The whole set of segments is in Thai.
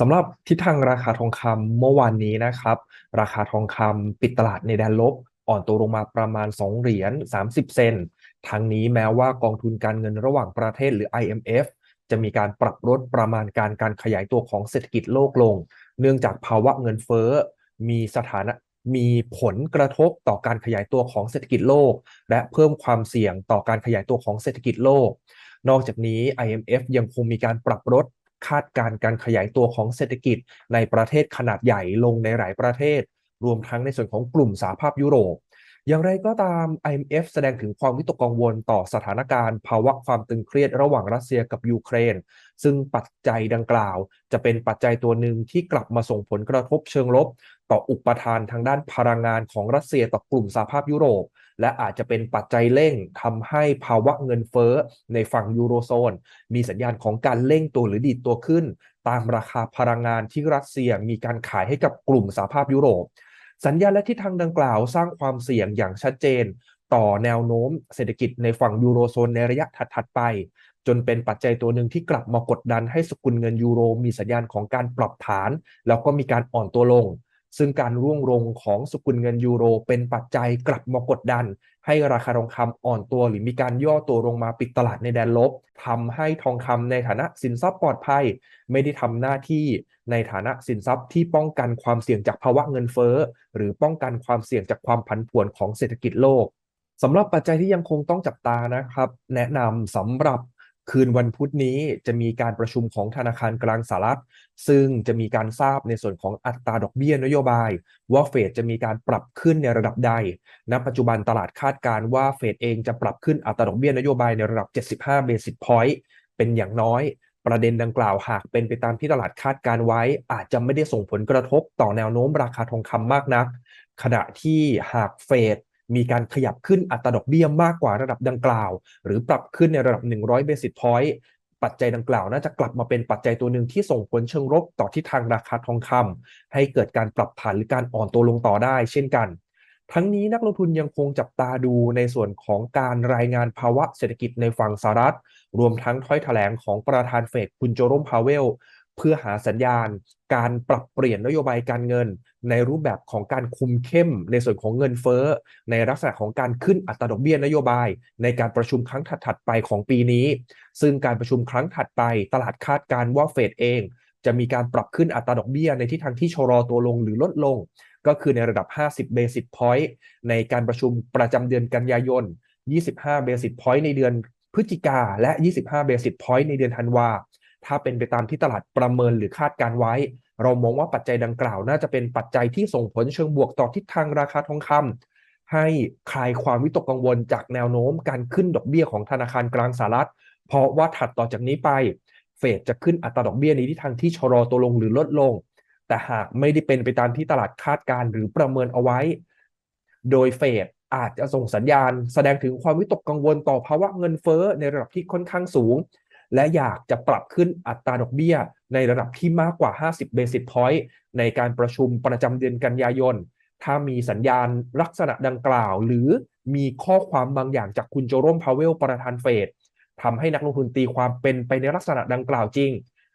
สำหรับทิศทางราคาทองคำเมื่อวานนี้นะครับ ราคาทองคำปิดตลาดในแดนลบ อ่อนตัวลงมาประมาณ 2 เหรียญ30 เซนทั้งนี้แม้ว่ากองทุนการเงินระหว่างประเทศหรือ IMF จะมีการปรับลดประมาณการการขยายตัวของเศรษฐกิจโลกลง เนื่องจากภาวะเงินเฟ้อ มีสถานะมีผลกระทบต่อการขยายตัวของเศรษฐกิจโลก และเพิ่มความเสี่ยงต่อการขยายตัวของเศรษฐกิจโลก นอกจากนี้ IMF ยังคงมีการปรับลด คาดการการขยายตัวของเศรษฐกิจในประเทศขนาดใหญ่ลงในหลายประเทศ รวมทั้งในส่วนของกลุ่มสหภาพยุโรป อย่างไรก็ตาม IMF แสดงถึงความวิตกกังวลต่อสถานการณ์ ภาวะความตึงเครียดระหว่างรัสเซียกับยูเครน ซึ่งปัจจัยดังกล่าว จะเป็นปัจจัยตัวหนึ่งที่กลับมาส่งผลกระทบเชิงลบ ต่ออุปทานทางด้านพลังงานของรัสเซียต่อกลุ่มสหภาพยุโรป และอาจจะเป็นปัจจัยเร่งทำให้ภาวะเงินเฟ้อในฝั่งยูโรโซน มีสัญญาณของการเร่งตัวหรือดีดตัวขึ้น ตามราคาพลังงานที่รัสเซียมีการขายให้กับกลุ่มสหภาพยุโรป สัญญาณและทิศทางดังกล่าวสร้างความเสี่ยงอย่างชัดเจน ต่อแนวโน้มเศรษฐกิจในฝั่งยูโรโซนในระยะถัดๆไปจนเป็นปัจจัยตัวหนึ่งที่กลับมากดดันให้สกุลเงินยูโร มีสัญญาณของการปรับฐาน แล้วก็มีการอ่อนตัวลง ซึ่งการร่วงลงของสกุลเงินยูโร เป็นปัจจัยกลับมากดดัน ให้ราคาทองคำอ่อนตัวหรือมีการย่อตัวลงมาปิดตลาดในแดนลบทำให้ทองคำในฐานะสินทรัพย์ปลอดภัย ไม่ได้ทำหน้าที่ในฐานะสินทรัพย์ที่ป้องกันความเสี่ยงจากภาวะเงินเฟ้อ หรือป้องกันความเสี่ยงจากความผันผวนของเศรษฐกิจโลกสำหรับปัจจัยที่ยังคงต้องจับตานะครับ แนะนำสำหรับ คืนวันพุธนี้จะมีการประชุมของธนาคารกลางสหรัฐ ซึ่งจะมีการทราบในส่วนของอัตราดอกเบี้ยนโยบาย ว่าเฟดจะมีการปรับขึ้นในระดับใด ณ ปัจจุบันตลาดคาดการว่าเฟดเองจะปรับขึ้นอัตราดอกเบี้ยนโยบายในระดับ 75 เบสิสพอยต์เป็นอย่างน้อยประเด็นดังกล่าวหากเป็นไปตามที่ตลาดคาดการไว้ อาจจะไม่ได้ส่งผลกระทบต่อแนวโน้มราคาทองคำมากนัก ขณะที่หากเฟด มีการขยับขึ้นอัตราดอกเบี้ยมากกว่าระดับดังกล่าว หรือปรับขึ้นในระดับ 100เบสิสพอยต์ปัจจัยดังกล่าวน่าจะกลับมาเป็นปัจจัยตัวหนึ่งที่ส่งผลเชิงลบต่อทิศทางราคาทองคำให้เกิดการปรับฐานหรือการอ่อนตัวลงต่อได้เช่นกัน ทั้งนี้นักลงทุนยังคงจับตาดูในส่วนของการรายงานภาวะเศรษฐกิจในฝั่งสหรัฐ รวมทั้งถ้อยแถลงของประธานเฟดคุณโจรมพาเวล เพื่อหาสัญญาณ การปรับเปลี่ยนนโยบายการเงิน ในรูปแบบของการคุมเข้มในส่วนของเงินเฟ้อ ในลักษณะของการขึ้นอัตราดอกเบี้ยนโยบาย ในการประชุมครั้งถัดๆไปของปีนี้ ซึ่งการประชุมครั้งถัดไป ตลาดคาดการว่าเฟดเอง จะมีการปรับขึ้นอัตราดอกเบี้ยในทิศทางที่ชะลอตัวลงหรือลดลง ก็คือในระดับ 50 basic point ในการประชุมประจำเดือนกันยายน 25 basic point ในเดือนพฤศจิกาและ 25 basic point ในเดือนธันวา ถ้าเป็นไปตามที่ตลาดประเมินหรือคาดการไว้ เรามองว่าปัจจัยดังกล่าวน่าจะเป็นปัจจัยที่ส่งผลเชิงบวกต่อทิศทางราคาทองคำให้คลายความวิตกกังวลจากแนวโน้มการขึ้นดอกเบี้ยของธนาคารกลางสหรัฐ เพราะว่าถัดต่อจากนี้ไป เฟดจะขึ้นอัตราดอกเบี้ยในทิศทางที่ชะลอตัวลงหรือลดลง แต่หากไม่ได้เป็นไปตามที่ตลาดคาดการหรือประเมินเอาไว้ โดยเฟดอาจจะส่งสัญญาณ แสดงถึงความวิตกกังวลต่อภาวะเงินเฟ้อในระดับที่ค่อนข้างสูง และอยากจะปรับขึ้นอัตราดอกเบี้ย ในระดับที่มากกว่า 50 basic point ในการประชุมประจำเดือนกันยายน ถ้ามีสัญญาณลักษณะดังกล่าว หรือมีข้อความบางอย่างจากคุณโจโรมพาเวลประธานเฟดทำให้นักลงทุนตีความเป็นไปในลักษณะดังกล่าวจริง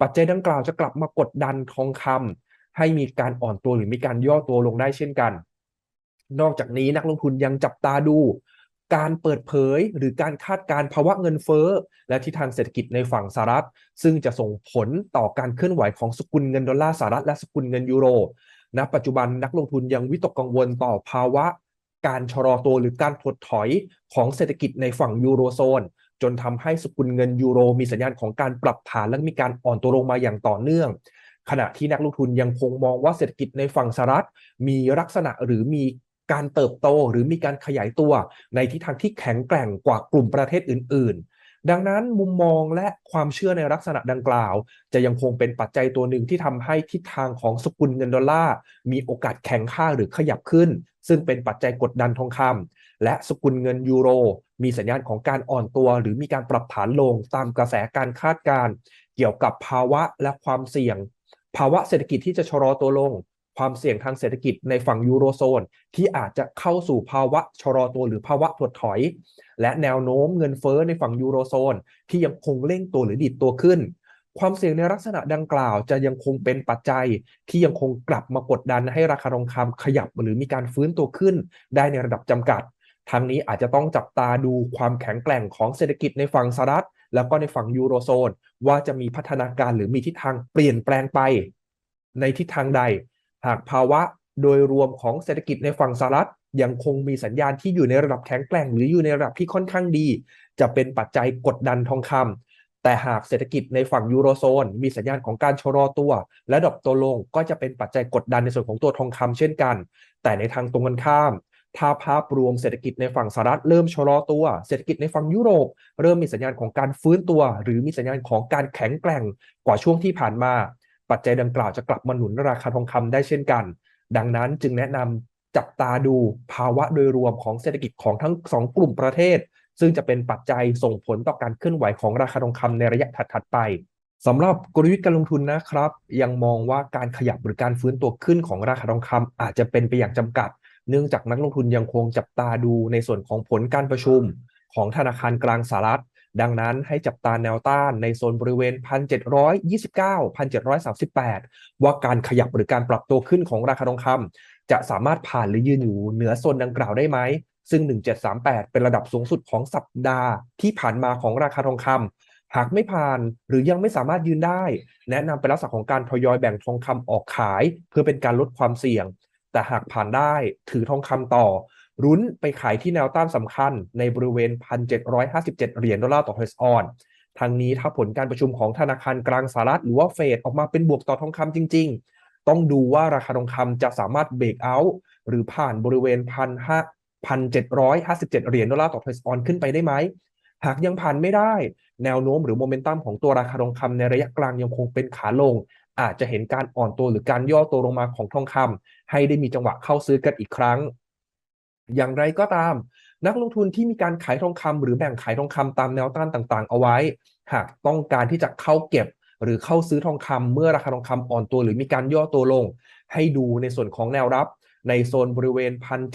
ปัจจัยดังกล่าวจะกลับมากดดันทองคำให้มีการอ่อนตัวหรือมีการย่อตัวลงได้เช่นกัน นอกจากนี้นักลงทุนยังจับตาดู การเปิดเผยหรือการคาดการภาวะเงินเฟ้อ และทิศทางเศรษฐกิจในฝั่งสหรัฐ ซึ่งจะส่งผลต่อการเคลื่อนไหวของสกุลเงินดอลลาร์สหรัฐและสกุลเงินยูโรณปัจจุบันนักลงทุนยังวิตกกังวลต่อภาวะ การชะลอตัวหรือการถดถอยของเศรษฐกิจในฝั่งยูโรโซน จนทำให้สกุลเงินยูโร มีสัญญาณของการปรับฐานและมีการอ่อนตัวลงมาอย่างต่อเนื่อง ขณะที่นักลงทุนยังคงมองว่าเศรษฐกิจในฝั่งสหรัฐ มีลักษณะหรือมี การเติบโตหรือมีการขยายตัวในทิศทางที่แข็งแกร่งกว่ากลุ่มประเทศอื่น ๆ ดังนั้นมุมมองและความเชื่อในลักษณะดังกล่าว จะยังคงเป็นปัจจัยตัวหนึ่งที่ทำให้ทิศทางของสกุลเงินดอลลาร์มีโอกาสแข็งค่าหรือขยับขึ้น ซึ่งเป็นปัจจัยกดดันทองคำและสกุลเงินยูโร มีสัญญาณของการอ่อนตัว หรือมีการปรับฐานลงตามกระแสการคาดการเกี่ยวกับภาวะและความเสี่ยง ภาวะเศรษฐกิจที่จะชะลอตัวลง ความเสี่ยงทางเศรษฐกิจในฝั่งยูโรโซน ที่อาจจะเข้าสู่ภาวะชะลอตัวหรือภาวะถดถอย และแนวโน้มเงินเฟ้อในฝั่งยูโรโซน ที่ยังคงเร่งตัวหรือดิดตัวขึ้น ความเสี่ยงในลักษณะดังกล่าวจะยังคงเป็นปัจจัย ที่ยังคงกลับมากดดันให้ราคาทองคำขยับหรือมีการฟื้นตัวขึ้น ได้ในระดับจำกัดทางนี้อาจจะต้องจับตาดูความแข็งแกร่งของเศรษฐกิจในฝั่งสหรัฐแล้วก็ในฝั่งยูโรโซน ว่าจะมีพัฒนาการหรือมีทิศทางเปลี่ยนแปลงไป ในทิศทางใด หากภาวะโดยรวมของเศรษฐกิจในฝั่งสหรัฐยังคงมีสัญญาณที่อยู่ในระดับแข็งแกร่ง หรืออยู่ในระดับที่ค่อนข้างดี จะเป็นปัจจัยกดดันทองคำแต่หากเศรษฐกิจในฝั่งยูโรโซน มีสัญญาณของการชะลอตัว และดรอปตัวลงก็จะเป็นปัจจัยกดดันในส่วนของตัวทองคำเช่นกัน แต่ในทางตรงกันข้าม ถ้าภาพรวมเศรษฐกิจในฝั่งสหรัฐเริ่มชะลอตัว เศรษฐกิจในฝั่งยุโรป เริ่มมีสัญญาณของการฟื้นตัว หรือมีสัญญาณของการแข็งแกร่งกว่าช่วงที่ผ่านมา ปัจจัยดังกล่าวจะกลับมาหนุนราคาทองคำได้เช่นกัน ดังนั้นจึงแนะนำจับตาดูภาวะโดยรวมของเศรษฐกิจของทั้งสองกลุ่มประเทศ ซึ่งจะเป็นปัจจัยส่งผลต่อการเคลื่อนไหวของราคาทองคำในระยะถัดๆไปสำหรับกลยุทธ์การลงทุนนะครับ ยังมองว่าการขยับหรือการฟื้นตัวขึ้นของราคาทองคำอาจจะเป็นไปอย่างจำกัด เนื่องจากนักลงทุนยังคงจับตาดูในส่วนของผลการประชุม ของธนาคารกลางสหรัฐ ดังนั้นให้จับตาแนวต้านในโซนบริเวณ 1,729 1,738 ว่าการขยับหรือการปรับตัวขึ้นของราคาทองคำจะสามารถผ่านหรือยืนอยู่เหนือโซนดังกล่าวได้ไหม ซึ่ง 1738 เป็นระดับสูงสุดของสัปดาห์ที่ผ่านมาของราคาทองคำหากไม่ผ่านหรือยังไม่สามารถยืนได้ แนะนำเป็นลักษณะของการทยอยแบ่งทองคำออกขาย เพื่อเป็นการลดความเสี่ยง แต่หากผ่านได้ถือทองคำต่อ รุ้นไปขายที่แนวต้านสำคัญในบริเวณ 1,757 เหรียญดอลลาร์ต่อเทสออนทางนี้ถ้าผลการประชุมของธนาคารกลางสหรัฐหรือว่าเฟดออกมาเป็นบวกต่อทองคำจริง ๆ ต้องดูว่าราคาทองคำจะสามารถเบรกเอาท์หรือผ่านบริเวณ1 1,757 เหรียญดอลลาร์ต่อเทสออนขึ้นไปได้ไหมหากยังผ่านไม่ได้ แนวโน้มหรือโมเมนตัมของตัวราคาทองคำในระยะกลางยังคงเป็นขาลง อาจจะเห็นการอ่อนตัวหรือการย่อตัวลงมาของทองคำให้ได้มีจังหวะเข้าซื้อกันอีกครั้ง อย่างไรก็ตาม นักลงทุนที่มีการขายทองคำหรือแบ่งขายทองคำตามแนวต้านต่างๆ เอาไว้ หากต้องการที่จะเข้าเก็บ หรือเข้าซื้อทองคำเมื่อราคาทองคำอ่อนตัว หรือมีการย่อตัวลง ให้ดูในส่วนของแนวรับ ในโซนบริเวณ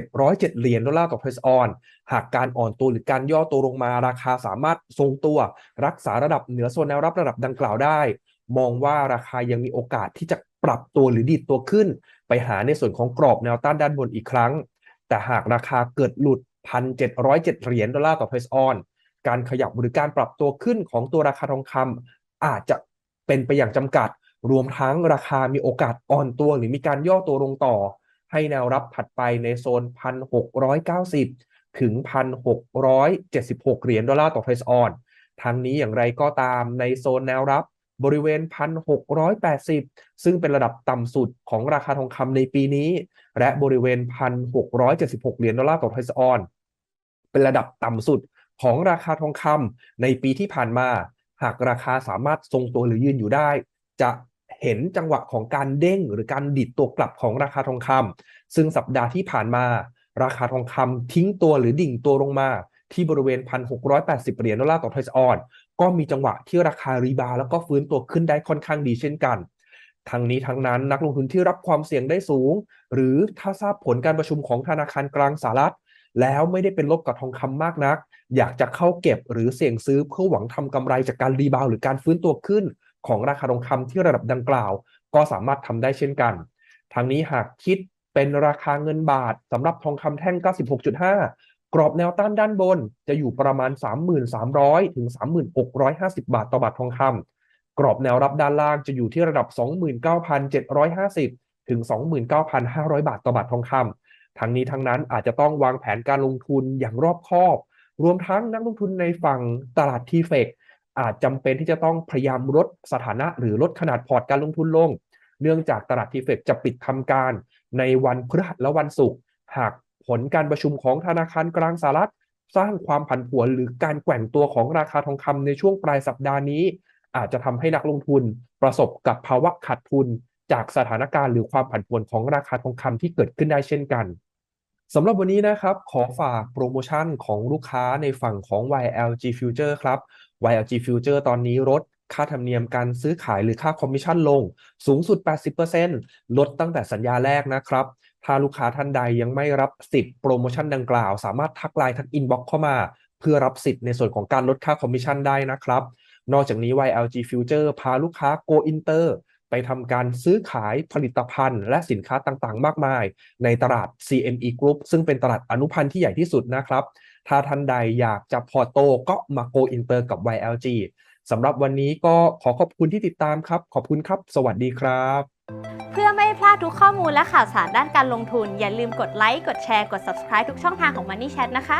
1,707 เหรียญดอลลาร์ต่อเทสออน หากการอ่อนตัวหรือการย่อตัวลงมาราคาสามารถทรงตัว รักษาระดับเหนือโซนแนวรับระดับดังกล่าวได้ มองว่าราคายังมีโอกาสที่จะปรับตัวหรือดีดตัวขึ้น ไปหาในส่วนของกรอบแนวต้านด้านบนอีกครั้ง แต่หากราคาเกิดหลุด 1,707 เหรียญดอลลาร์ต่อเทสออน การขยับหรือการปรับตัวขึ้นของตัวราคาทองคำอาจจะเป็นไปอย่างจำกัด รวมทั้งราคามีโอกาสอ่อนตัวหรือมีการย่อตัวลงต่อ ให้แนวรับถัดไปในโซน 1,690 ถึง 1,676 เหรียญดอลลาร์ต่อเทรซออนทางนี้อย่างไรก็ตามในโซนแนวรับ บริเวณ 1,680 ซึ่งเป็นระดับต่ำสุดของราคาทองคำในปีนี้ และบริเวณ 1,676 เหรียญดอลลาร์ต่อเทรซออน เป็นระดับต่ำสุดของราคาทองคำในปีที่ผ่านมา หากราคาสามารถทรงตัวหรือยืนอยู่ได้ จะเห็นจังหวะของการเด้งหรือการดิดตัวกลับของราคาทองคำซึ่งสัปดาห์ที่ผ่านมา ราคาทองคำทิ้งตัวหรือดิ่งตัวลงมาที่บริเวณ 1,680 เหรียญดอลลาร์ต่อทอยส์ออน ก็มีจังหวะที่ราคารีบาแล้วก็ฟื้นตัวขึ้นได้ค่อนข้างดีเช่นกันทั้งนี้ทั้งนั้นนักลงทุนที่รับความเสี่ยงได้สูง หรือถ้าทราบผลการประชุมของธนาคารกลางสหรัฐ แล้วไม่ได้เป็นลบกับทองคำมากนัก อยากจะเข้าเก็บหรือเสี่ยงซื้อเพื่อหวังทำกำไรจากการรีบาวหรือการฟื้นตัวขึ้น ของราคาทองคำที่ระดับดังกล่าว ก็สามารถทำได้เช่นกันทางนี้หากคิดเป็นราคาเงินบาทสำหรับทองคำแท่ง 96.5 กรอบแนวต้านด้านบนจะอยู่ประมาณ 3,300 ถึง 3,650 บาทต่อบาททองคำกรอบแนวรับด้านล่างจะอยู่ที่ระดับ 29,750 ถึง 29,500 บาทต่อบาททองคำทั้งนี้ทั้งนั้นอาจจะต้องวางแผนการลงทุนอย่างรอบคอบ รวมทั้งนักลงทุนในฝั่งตลาดทีเฟกอาจจำเป็นที่จะต้องพยายามลดสถานะหรือลดขนาดพอร์ตการลงทุนลง เนื่องจากตลาดทีเฟกจะปิดทำการในวันพฤหัสและวันศุกร์หาก ผลการประชุมของธนาคารกลางสหรัฐ สร้างความผันผวนหรือการแกว่งตัวของราคาทองคำในช่วงปลายสัปดาห์นี้ อาจจะทำให้นักลงทุนประสบกับภาวะขาดทุน จากสถานการณ์หรือความผันผวนของราคาทองคำที่เกิดขึ้นได้เช่นกันสำหรับวันนี้นะครับขอฝากโปรโมชั่นของลูกค้าในฝั่งของ YLG Future ครับ YLG Future ตอนนี้ลดค่าธรรมเนียมการซื้อขายหรือค่าคอมมิชชั่นลง สูงสุด 80%ลดตั้งแต่สัญญาแรกนะครับ ถ้าลูกค้าท่านใดยังไม่รับสิทธิ์โปรโมชั่นดังกล่าว สามารถทักไลน์ทักอินบ็อกเข้ามา เพื่อรับสิทธิ์ในส่วนของการลดค่าคอมมิชชั่นได้นะครับ นอกจากนี้ YLG Future พาลูกค้า Go Inter ไปทำการซื้อขายผลิตภัณฑ์ และสินค้าต่างๆ มากมาย ในตลาด CME Group ซึ่งเป็นตลาดอนุพันธ์ที่ใหญ่ที่สุดนะครับ ถ้าท่านใดอยากจะพอโตก็มา Go Inter กับ YLG สำหรับวันนี้ก็ขอขอบคุณที่ติดตามครับ ขอบคุณครับ สวัสดีครับเพลาดทุกข้อมูลและข่าวสารด้านการลงทุน อย่าลืมกดไลค์ กดแชร์ กด subscribe ทุกช่องทางของ Money Chat นะคะ